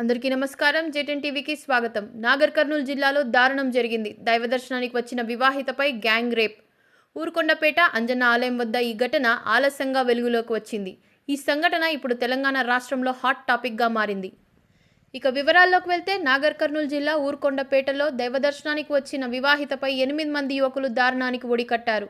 అందరికీ నమస్కారం. జేటెన్ టీవీకి స్వాగతం. నాగర్ కర్నూలు జిల్లాలో దారుణం జరిగింది. దైవ దర్శనానికి వచ్చిన వివాహితపై గ్యాంగ్ రేప్. ఊరుకొండపేట అంజన్న ఆలయం వద్ద ఈ ఘటన ఆలస్యంగా వెలుగులోకి వచ్చింది. ఈ సంఘటన ఇప్పుడు తెలంగాణ రాష్ట్రంలో హాట్ టాపిక్గా మారింది. ఇక వివరాల్లోకి వెళ్తే నాగర్ కర్నూలు జిల్లా ఊరుకొండపేటలో దైవ దర్శనానికి వచ్చిన వివాహితపై ఎనిమిది మంది యువకులు దారుణానికి ఒడికట్టారు.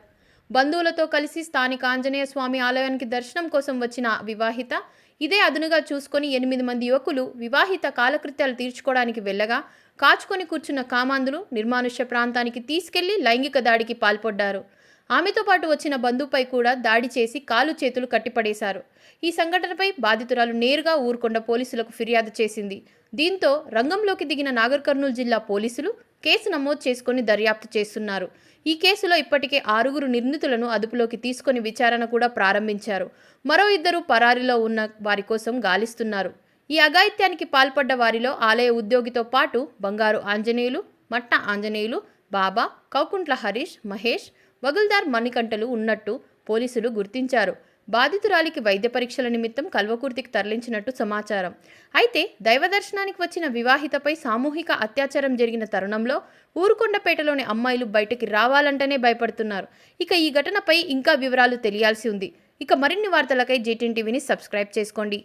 బంధువులతో కలిసి స్థానిక ఆంజనేయ స్వామి ఆలయానికి దర్శనం కోసం వచ్చిన వివాహిత ఇదే అదునుగా చూసుకొని ఎనిమిది మంది యువకులు వివాహిత కాలకృత్యాలు తీర్చుకోవడానికి వెళ్ళగా కాచుకొని కూర్చున్న కామాంధులు నిర్మానుష్య ప్రాంతానికి తీసుకెళ్ళి లైంగిక దాడికి పాల్పడ్డారు. ఆమెతో పాటు వచ్చిన బంధుపై కూడా దాడి చేసి కాలు చేతులు కట్టిపడేశారు. ఈ సంఘటనపై బాధితురాలు నేరుగా ఊరుకొండ పోలీసులకు ఫిర్యాదు చేసింది. దీంతో రంగంలోకి దిగిన నాగర్ కర్నూలు జిల్లా పోలీసులు కేసు నమోదు చేసుకుని దర్యాప్తు చేస్తున్నారు. ఈ కేసులో ఇప్పటికే ఆరుగురు నిందితులను అదుపులోకి తీసుకుని విచారణ కూడా ప్రారంభించారు. మరో ఇద్దరు పరారీలో ఉన్న వారి కోసం గాలిస్తున్నారు. ఈ అఘాయిత్యానికి పాల్పడ్డ వారిలో ఆలయ ఉద్యోగితో పాటు బంగారు ఆంజనేయులు మట్ట ఆంజనేయులు బాబా కౌకుంట్ల హరీష్ మహేష్ వగుల్దార్ మణికంఠలు ఉన్నట్టు పోలీసులు గుర్తించారు. బాధితురాలికి వైద్య పరీక్షల నిమిత్తం కల్వకుర్తికి తరలించినట్టు సమాచారం. అయితే దైవ దర్శనానికి వచ్చిన వివాహితపై సామూహిక అత్యాచారం జరిగిన తరుణంలో ఊరుకొండపేటలోని అమ్మాయిలు బయటకి రావాలంటేనే భయపడుతున్నారు. ఇక ఈ ఘటనపై ఇంకా వివరాలు తెలియాల్సి ఉంది. ఇక మరిన్ని వార్తలకై జీటీన్ టీవీని సబ్స్క్రైబ్ చేసుకోండి.